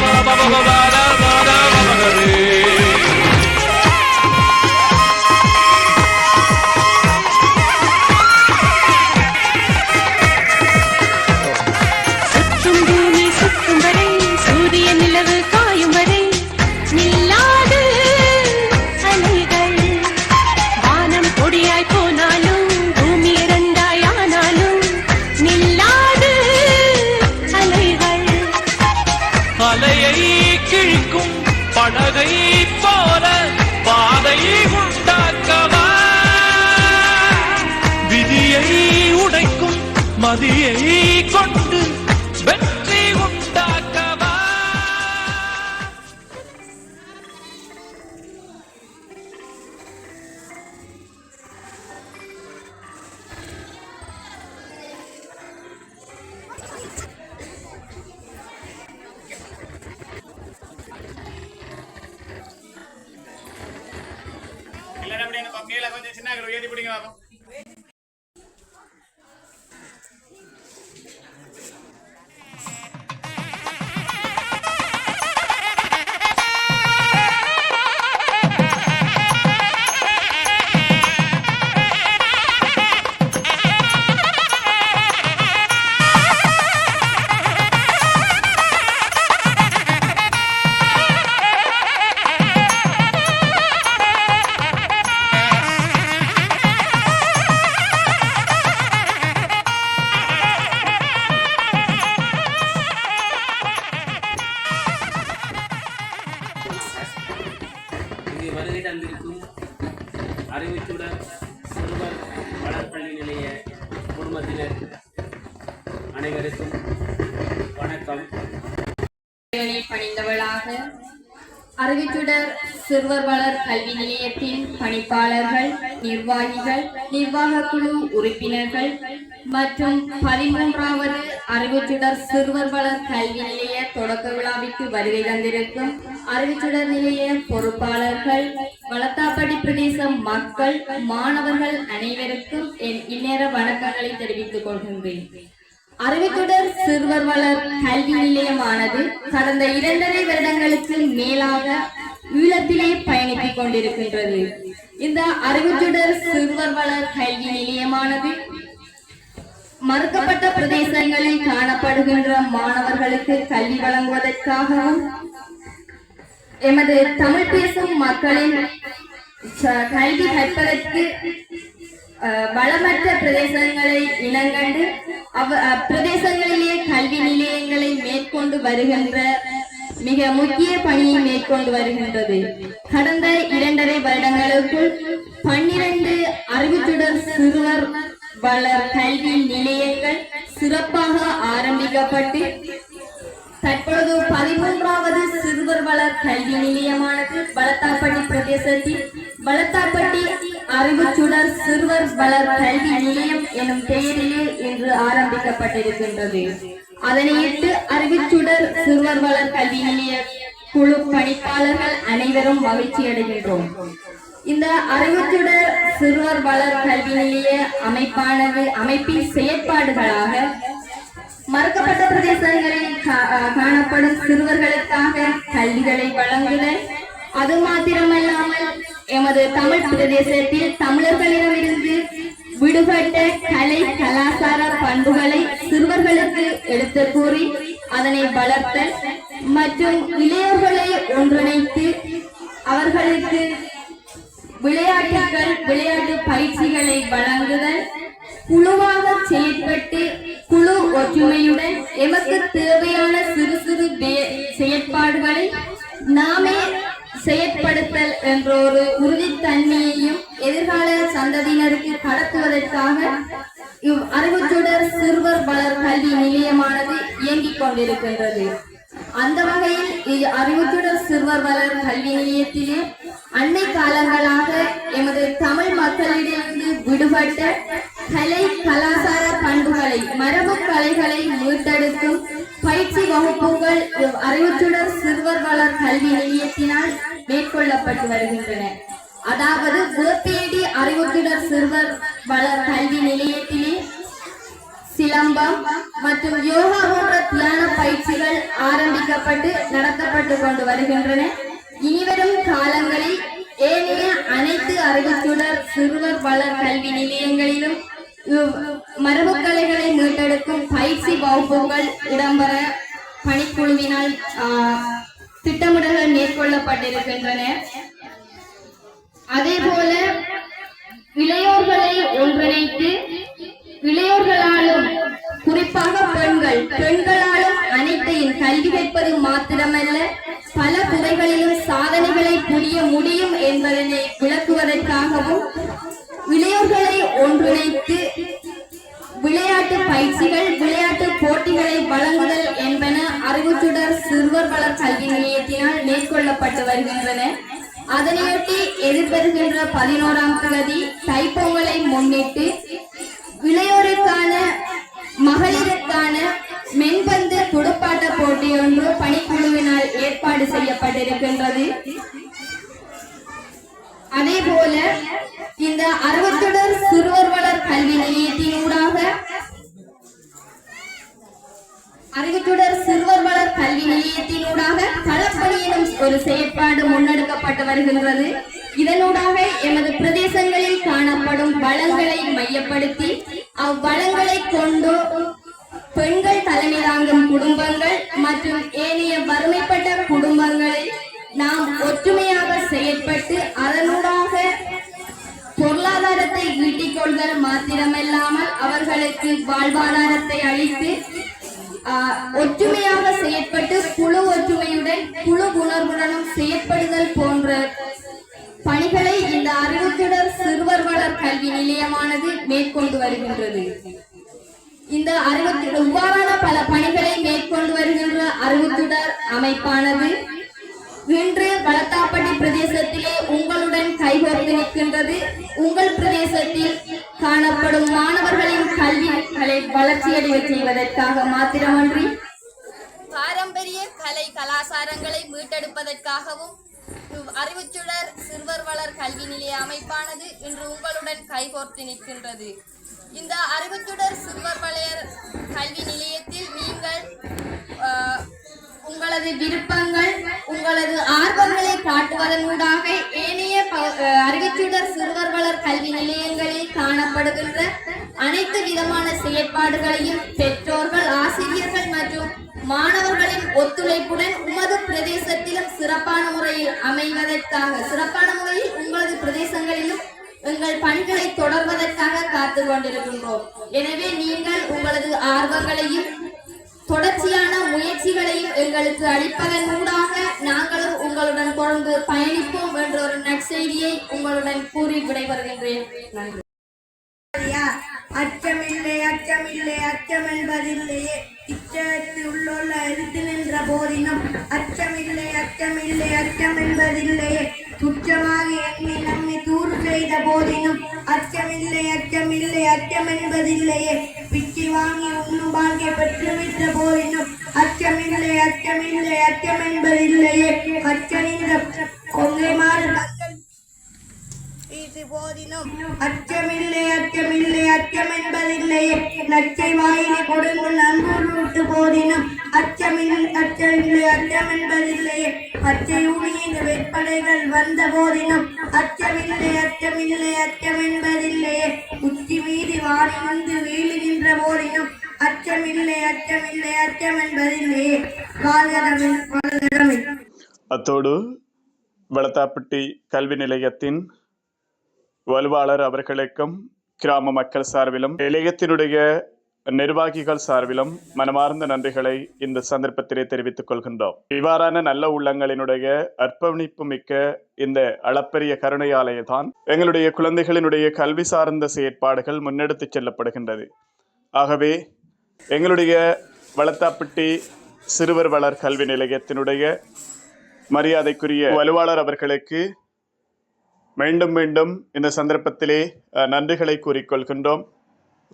Ba ba ba ba ba ba you have them? அறிவிச்சுடன் சிறுவர் வளர்ப்பள்ளி நிலைய குடும்பத்தினர் அனைவருக்கும் வணக்கம். பணிந்தவளாக அறிவிச்சுடர் சிறுவர் வளர் கல்வி நிலையத்தின் பணிப்பாளர்கள் நிர்வாகிகள் நிர்வாக குழு உறுப்பினர்கள் மற்றும் பதிமூன்றாவது அறிவுச்சுடர் சிறுவர் வளர் கல்வி நிலைய தொடக்க விழாவிற்கு வருகை தந்திருக்கும் அறிவுச்சுடர் நிலைய பொறுப்பாளர்கள் வளத்தாப்படி பிரதேச மக்கள் மாணவர்கள் அனைவருக்கும் என் இந்நேர வணக்கங்களை தெரிவித்துக் கொள்கின்றேன். அறிவித்துடர் சிறுவர் வளர் கல்வி நிலையமானது கடந்த இரண்டரை வருடங்களுக்கு மேலாக ஈழத்திலே பயணித்துக் கொண்டிருக்கின்றது. இந்த அறிவித்துடர் சிறுவர் வளர் கல்வி நிலையமானது மறுக்கப்பட்ட பிரதேசங்களில் காணப்படுகின்ற மாணவர்களுக்கு கல்வி வழங்குவதற்காகவும் எமது தமிழ் பேசும் மக்களின் கல்வி கற்பதற்கு வளமற்ற பிரதேசங்களை இனங்கண்டு அவ பிரதேசங்களிலே கல்வி நிலையங்களை மேற்கொண்டு வருகின்ற மிக முக்கிய பணியை மேற்கொண்டு வருகின்றது. கடந்த இரண்டரை வருடங்களுக்குள் பன்னிரண்டு அறிவுச்சுடர் சிறுவர் வளர் கல்வி நிலையங்கள் சிறப்பாக ஆரம்பிக்கப்பட்டு தற்பொழுது பதிமூன்றாவது சிறுவர் வளர் கல்வி நிலையமானது பலத்தாப்பட்டி பிரதேசத்தில் பலத்தாப்பட்டி அறிவுச்சுடர் சிறுவர் வளர் கல்வி நிலையம் எனும் பெயரிலே இன்று ஆரம்பிக்கப்பட்டிருக்கின்றது. அதனையிட்டு அறிவுச்சுடர் சிறுவர் வளர் கல்வி நிலைய குழு பணிப்பாளர்கள் அனைவரும் மகிழ்ச்சி அடைகின்றோம் இந்த அறிவுச்சுடர் சிறுவர் வளர் கல்வி நிலைய அமைப்பானது அமைப்பின் செயற்பாடுகளாக மறுக்கப்பட்ட பிரதேசங்களில் காணப்படும் சிறுவர்களுக்காக கல்விகளை வழங்குதல். அது மாத்திரமல்லாமல் எமது தமிழ் பிரதேசத்தில் தமிழர்களிடமிருந்து விடுபட்ட கலை கலாச்சார பண்புகளை சிறுவர்களுக்கு எடுத்து கூறி அதனை வளர்த்தல் மற்றும் இளையோர்களை ஒன்றிணைத்து அவர்களுக்கு விளையாட்டுகள் விளையாட்டு பயிற்சிகளை வழங்குதல் குழுவாக செயற்பட்டு குழு ஒற்றுமையுடன் எமக்கு தேவையான சிறு சிறு செயற்பாடுகளை நாமே செயற்படுத்தல் என்ற ஒரு உறுதித்தன்மையையும் எதிர்கால சந்ததியினருக்கு கடத்துவதற்காக இவ் அறிவுச்சுடர் சிறுவர் வளர் கல்வி நிலையமானது இயங்கிக் கொண்டிருக்கின்றது. அந்த வகையில் இ- சிறுவர் வளர் கல்வி நிலையத்திலே அன்னை காலங்களாக எமது தமிழ் மக்களிடமிருந்து விடுபட்ட கலை கலாச்சார பண்புகளை மரபு கலைகளை மீட்டெடுக்கும் பயிற்சி வகுப்புகள் அறிவுத்துடன் சிறுவர் வளர் கல்வி நிலையத்தினால் மேற்கொள்ளப்பட்டு வருகின்றன. அதாவது வேப்பேடி அறிவுச்சுடர் சிறுவர் வளர் கல்வி நிலையத்திலே சிலம்பம் மற்றும் யோகா போன்ற தியான பயிற்சிகள் ஆரம்பிக்கப்பட்டு நடத்தப்பட்டு கொண்டு வருகின்றன. இனிவரும் காலங்களில் ஏனைய அனைத்து அறிவுச்சுடர் சிறுவர் வளர் கல்வி நிலையங்களிலும் மரபுக்கலைகளை மீட்டெடுக்கும் பயிற்சி வகுப்புகள் இடம்பெற பணிக்குழுவினால் திட்டமிடல்கள் மேற்கொள்ளப்பட்டிருக்கின்றன. அதே போல இளையோர்களை ஒன்றிணைத்து இளையோர்களாலும் குறிப்பாக பெண்கள் பெண்களாலும் அனைத்தையும் கல்வி கற்பது மாத்திரமல்ல பல துறைகளிலும் சாதனைகளை புரிய முடியும் என்பதனை விளக்குவதற்காகவும் இளையோர்களை ஒன்றிணைத்து விளையாட்டு பயிற்சிகள் விளையாட்டு போட்டிகளை வழங்குதல் என்பன அறிவுச்சுடர் சிறுவர் வளர் கல்வி நிலையத்தினால் மேற்கொள்ளப்பட்டு வருகின்றன. அதனையொட்டி எதிர்பெறுகின்ற பதினோராம் தேதி தைப்பொங்கலை முன்னிட்டு இளையோருக்கான மகளிருக்கான மென்பந்து துடுப்பாட்ட போட்டி ஒன்று பணிக்குழுவினால் ஏற்பாடு செய்யப்பட்டிருக்கின்றது. அதே போல இந்த அறுபத்தொடர் சிறுவர் வளர் கல்வி நிலையத்தினூடாக அறிவுச்சுடர் சிறுவர் வளர் கல்வி நிலையத்தினூடாக களப்பணி எனும் ஒரு செயற்பாடு முன்னெடுக்கப்பட்டு வருகின்றது. இதனூடாக எமது பிரதேசங்களில் காணப்படும் வளங்களை மையப்படுத்தி அவ்வளங்களை கொண்டு பெண்கள் தலைமை தாங்கும் குடும்பங்கள் மற்றும் ஏனைய வறுமைப்பட்ட குடும்பங்களை நாம் ஒற்றுமையாக செயற்பட்டு அதனூடாக பொருளாதாரத்தை ஈட்டிக் கொள்தல் மாத்திரமல்லாமல் அவர்களுக்கு வாழ்வாதாரத்தை அளித்து ஆஹ், ஒற்றுமையாக செயற்பட்டு குழு ஒற்றுமையுடன் குழு உணர்வுடனும் செயற்படுதல் போன்ற பணிகளை இந்த அறிவுத்துடர் சிறுவர் வளர் கல்வி நிலையமானது மேற்கொண்டு வருகின்றது. இந்த அறுபத்தி இவ்வாறான பல பணிகளை மேற்கொண்டு வருகின்ற அறிவுத்துடர் அமைப்பானது இன்று வளத்தாப்பட்டி பிரதேசத்திலே உங்களுடன் கைகோர்த்து நிற்கின்றது. உங்கள் பிரதேசத்தில் காணப்படும் மாணவர்களின் கல்விகளை வளர்ச்சியடைய செய்வதற்காக மாத்திரமன்றி பாரம்பரிய கலை கலாச்சாரங்களை மீட்டெடுப்பதற்காகவும் அறிவுச்சுடர் சிறுவர் வளர் கல்வி நிலைய அமைப்பானது இன்று உங்களுடன் கைகோர்த்து நிற்கின்றது. இந்த அறிவுச்சுடர் சிறுவர் வளையர் கல்வி நிலையத்தில் நீங்கள் உங்களது விருப்பங்கள் உங்களது ஆர்வங்களை காட்டுவதன் ஊடாக ஏனைய அறிவுச்சுடர் சிறுவர் வளர் கல்வி நிலையங்களில் காணப்படுகின்ற அனைத்து விதமான செயற்பாடுகளையும் பெற்றோர்கள் ஆசிரியர்கள் மற்றும் மாணவர்களின் ஒத்துழைப்புடன் உமது பிரதேசத்திலும் சிறப்பான முறையில் அமைவதற்காக சிறப்பான முறையில் உங்களது பிரதேசங்களிலும் எங்கள் பணிகளை தொடர்வதற்காக காத்து கொண்டிருக்கின்றோம். எனவே நீங்கள் உங்களது ஆர்வங்களையும் தொடர்ச்சியான முயற்சிகளையும் எங்களுக்கு அளிப்பதன் ஊடாக நாங்களும் உங்களுடன் தொடர்ந்து பயணிப்போம் என்ற ஒரு நற்செய்தியை உங்களுடன் கூறி விடைபெறுகின்றேன். நன்றி. அச்சமில்லை அச்சமில்லை அச்சம் என்பதில்லையே இச்ச எதிர்த்து நின்ற போதினும் அச்சமில்லை அச்சமில்லை அச்சம் என்பதில்லையே துச்சமாக எண்ணி நம்மை தூர் செய்த போதினும் அச்சமில்லை அச்சமில்லை அச்சம் என்பதில்லையே பிச்சை வாங்கி உண்ணும் பாங்கிய பெற்றுவிட்ட போதினும் அச்சமில்லை அச்சமில்லை அச்சம் என்பதில்லையே அச்சனிந்த கொங்கை மாறு தங்கள் இது போதினும் அச்சமில்லை அச்சமில்லை அச்சம் என்பதில்லை. நச்சை வாயினை கொடுங்கள் அன்பு விட்டு போதினும். அச்சமின் அச்சமில்லை அச்சம் என்பதில்லை. பச்சை ஊனியின் வெப்படைகள் வந்த போதினும். அச்சமில்லை அச்சமில்லை அச்சம் என்பதில்லையே உச்சி மீதி வானிருந்து வீழுகின்ற போதினும். அச்சமில்லை அச்சமில்லை அச்சம் என்பதில்லையே வாழ்கிறமில் வாழ்கிறமில் அத்தோடு வளத்தாப்பட்டி கல்வி நிலையத்தின் வலுவாளர் அவர்களுக்கும் கிராம மக்கள் சார்பிலும் நிலையத்தினுடைய நிர்வாகிகள் சார்பிலும் மனமார்ந்த நன்றிகளை இந்த சந்தர்ப்பத்திலே தெரிவித்துக் கொள்கின்றோம். இவ்வாறான நல்ல உள்ளங்களினுடைய அர்ப்பணிப்பு மிக்க இந்த அளப்பரிய கருணையாலய தான் எங்களுடைய குழந்தைகளினுடைய கல்வி சார்ந்த செயற்பாடுகள் முன்னெடுத்துச் செல்லப்படுகின்றது. ஆகவே எங்களுடைய வளத்தாப்பட்டி சிறுவர் வளர் கல்வி நிலையத்தினுடைய மரியாதைக்குரிய வலுவாளர் அவர்களுக்கு மீண்டும் மீண்டும் இந்த சந்தர்ப்பத்திலே நன்றிகளை கூறிக்கொள்கின்றோம்.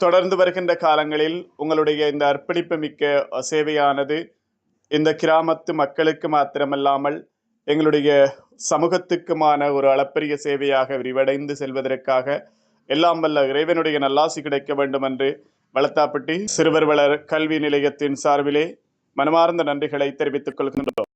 தொடர்ந்து வருகின்ற காலங்களில் உங்களுடைய இந்த அர்ப்பணிப்பு மிக்க சேவையானது இந்த கிராமத்து மக்களுக்கு மாத்திரமல்லாமல் எங்களுடைய சமூகத்துக்குமான ஒரு அளப்பரிய சேவையாக விரிவடைந்து செல்வதற்காக எல்லாம் வல்ல இறைவனுடைய நல்லாசி கிடைக்க வேண்டும் என்று வளத்தாப்பட்டி சிறுவர் வளர் கல்வி நிலையத்தின் சார்பிலே மனமார்ந்த நன்றிகளை தெரிவித்துக் கொள்கின்றோம்.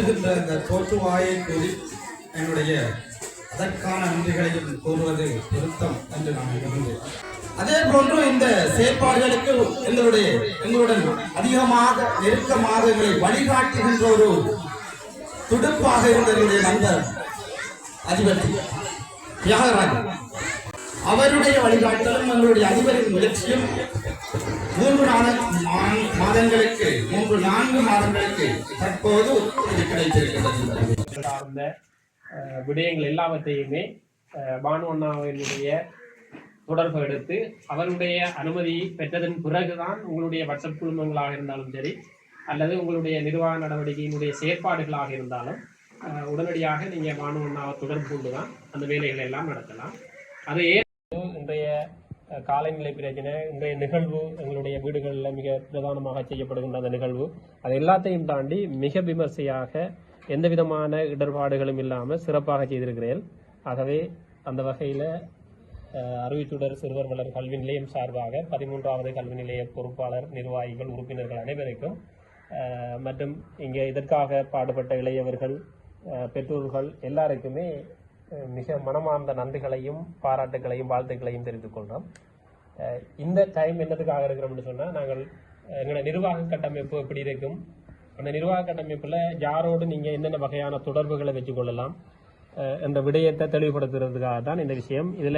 தோற்றுகின்ற அந்த தோற்றுவாயை கூறி என்னுடைய அதற்கான நன்றிகளையும் கூறுவது பொருத்தம் என்று நான் இருந்தேன் அதே போன்று இந்த செயற்பாடுகளுக்கு எங்களுடைய எங்களுடன் அதிகமாக நெருக்கமாக எங்களை வழிகாட்டுகின்ற ஒரு துடுப்பாக இருந்த என்னுடைய நண்பர் அதிபர் தியாகராஜன். அவருடைய வழிகாட்டலும் எங்களுடைய அதிபரின் முயற்சியும் மூன்று மாதங்களுக்கு மூன்று நான்கு மாதங்களுக்கு தற்போது கிடைத்திருக்கிறது. சார்ந்த விடயங்கள் எல்லாவற்றையுமே பானு அண்ணாவினுடைய தொடர்பு எடுத்து அவருடைய அனுமதி பெற்றதன் பிறகுதான் உங்களுடைய வாட்ஸ்அப் குழுமங்களாக இருந்தாலும் சரி அல்லது உங்களுடைய நிர்வாக நடவடிக்கையினுடைய செயற்பாடுகளாக இருந்தாலும் உடனடியாக நீங்கள் பானு அண்ணாவை தொடர்பு கொண்டு தான் அந்த வேலைகளை எல்லாம் நடத்தலாம். அது ஏன் காலநிலை பிரச்சனை இன்றைய நிகழ்வு எங்களுடைய வீடுகளில் மிக பிரதானமாக செய்யப்படுகின்ற அந்த நிகழ்வு. அது எல்லாத்தையும் தாண்டி மிக விமர்சையாக எந்த விதமான இடர்பாடுகளும் இல்லாமல் சிறப்பாக செய்திருக்கிறேன். ஆகவே அந்த வகையில் அறிவித்துடர் சிறுவர் வளர் கல்வி நிலையம் சார்பாக பதிமூன்றாவது கல்வி நிலைய பொறுப்பாளர் நிர்வாகிகள் உறுப்பினர்கள் அனைவருக்கும் மற்றும் இங்கே இதற்காக பாடுபட்ட இளையவர்கள் பெற்றோர்கள் எல்லாருக்குமே மிக மனமார்ந்த நன்றிகளையும் பாராட்டுகளையும் வாழ்த்துக்களையும் தெரிவித்துக் கொள்கிறோம் இந்த டைம் என்னதுக்காக இருக்கிறோம்னு சொன்னால் நாங்கள் எங்களோட நிர்வாக கட்டமைப்பு எப்படி இருக்கும்? அந்த நிர்வாக கட்டமைப்பில் யாரோடு நீங்கள் என்னென்ன வகையான தொடர்புகளை வச்சுக்கொள்ளலாம்? அஹ், என்ற விடயத்தை தெளிவுபடுத்துறதுக்காக தான் இந்த விஷயம். இதில்